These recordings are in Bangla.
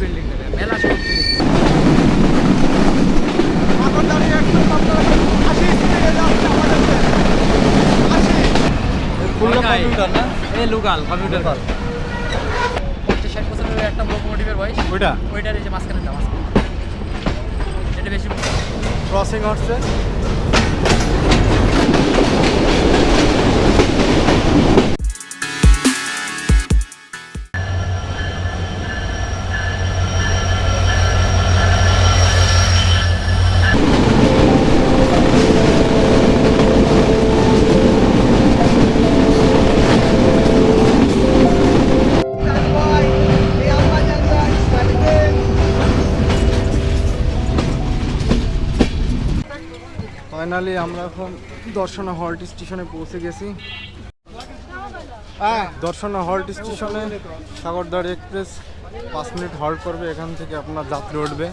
বিল্ডিং মেলা সব এখন দাঁড়িয়ে আপনারা আশি স্পিডে যাচ্ছে আমাদের দেশ। আশি খুলনা কম্পিউটার না? এ লোকাল কম্পিউটার পঞ্চাশ ষাট বছরের একটা লোকোমোটিভের বয়স। ওইটা? ওইটার এই যে মাঝখানে মাঝখানে এটা বেশি ক্রসিং হচ্ছে। ফাইনালি আমরা এখন দর্শনা হল্ট স্টেশনে পৌঁছে গেছি। দর্শনা হল্ট স্টেশনে সাগরদাড়ি এক্সপ্রেস পাঁচ মিনিট হল্ট করবে, এখান থেকে আপনার যাত্রী উঠবে।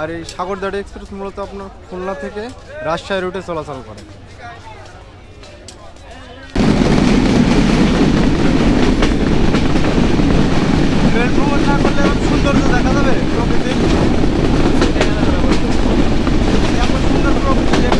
আর এই সাগরদাড়ি এক্সপ্রেস মূলত আপনার খুলনা থেকে রাজশাহী রুটে চলাচল করে। সৌন্দর্য দেখা যাবে এমন সুন্দর প্রকৃতি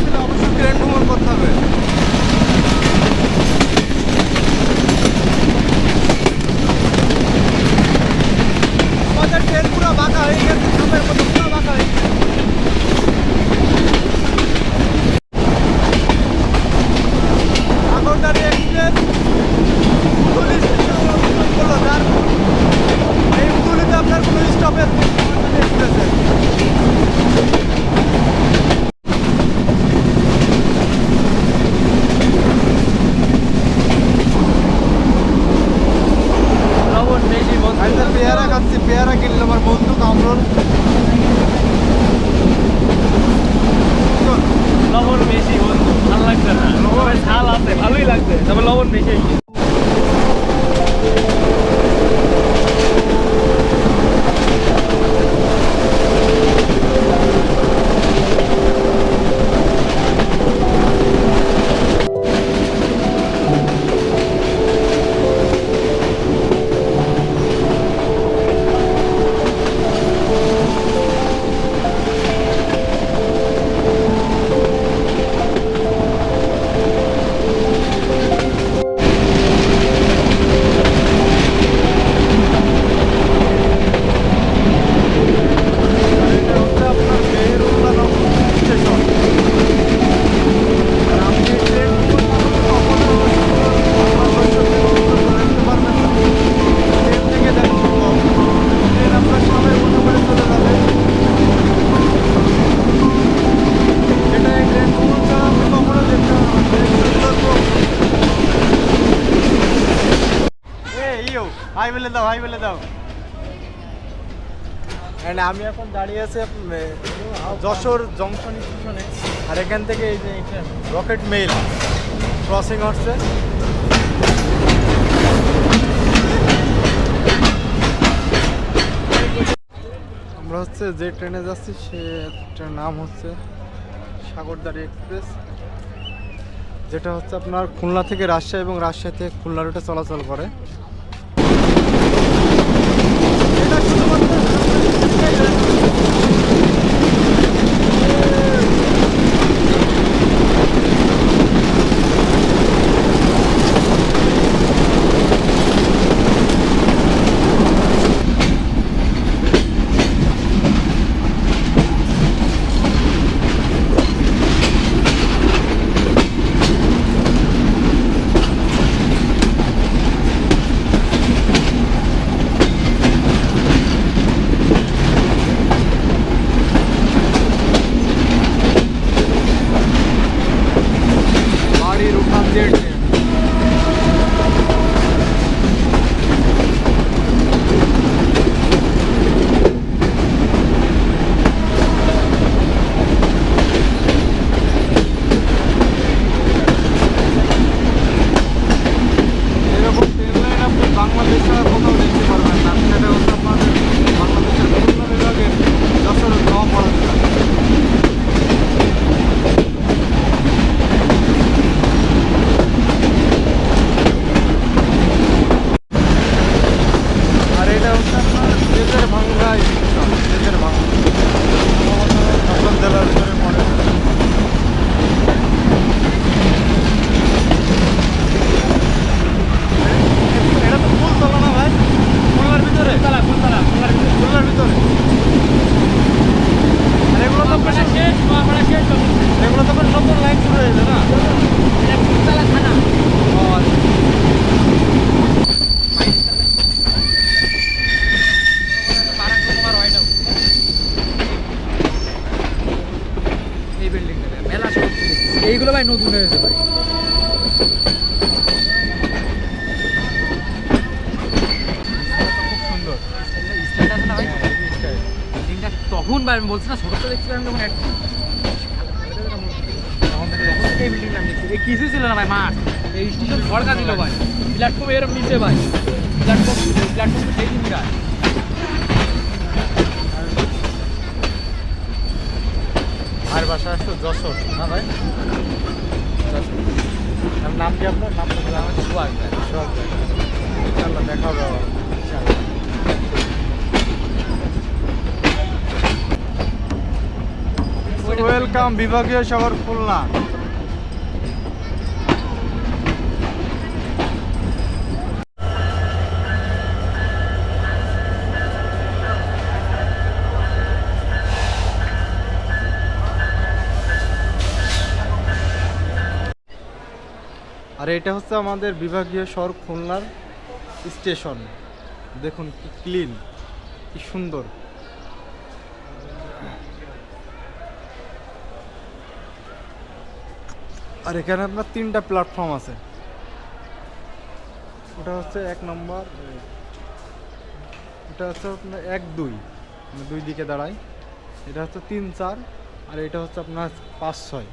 বলে দাও হাই বলে দাও। এন্ড আমি এখন দাঁড়িয়ে আছি যশোর জংশন স্টেশনে। আর এখান থেকে এই যে রকেট মেইল ক্রসিং হচ্ছে। আমরা হচ্ছে যে ট্রেনে যাচ্ছি, সে ট্রেনের নাম হচ্ছে সাগরদাড়ি এক্সপ্রেস যেটা হচ্ছে আপনার খুলনা থেকে রাজশাহী এবং রাজশাহী থেকে খুলনা রুটে চলাচল করে। ভাই নতুন হয়েছে ভাই খুব সুন্দর স্টাইলটা আছে ভাই তখন ভাই আমি বলছি না ছোট তো দেখছিলাম তখন এই বিল্ডিংটা দেখছি কিছু ছিল না ভাই মাঠ এই স্টেশন সরকার দিল ভাই প্ল্যাটফর্ম এরম নিচে ভাই প্ল্যাটফর্ম প্ল্যাটফর্ম সেই দিনকার আর যশোর। না আপনার? সুয়াগ ভাই ইনশাল্লাহ দেখা ওয়েলকাম বিভাগীয় শহর খুলনা। আর এটা হচ্ছে আমাদের বিভাগীয় শহর খুলনার স্টেশন। দেখুন কি ক্লিন, কি সুন্দর। আর এখানে আপনার তিনটা প্ল্যাটফর্ম আছে। ওটা হচ্ছে এক নম্বর, এটা হচ্ছে আপনার এক দুই মানে দুই দিকে দাঁড়ায়। এটা হচ্ছে তিন চার, আর এটা হচ্ছে আপনার পাঁচ ছয়।